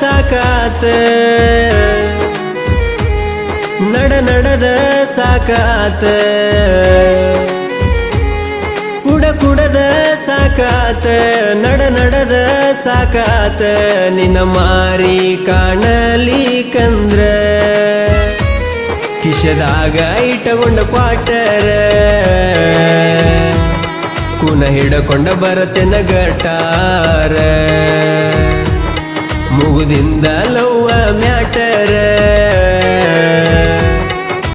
ಸಾಕಾತ. ನಡ ನಡದ ಸಾಕಾತ. ಕುಡ ಕುಡದ ಸಾಕಾತ. ನಡ ನಡದ ಸಾಕಾತ. ನಿನ್ನ ಮಾರಿ ಕಾಣಲಿ ಕಂದ್ರ. ಕಿಶದಾಗ ಇಟ್ಟಗೊಂಡ ಪಾಟರ. ಕುನ ಹಿಡಕೊಂಡ ಬರತೆನ ಗಟಾರ. ಮುಗುದಿಂದ ಲವ್ವ ಮ್ಯಾಟರ.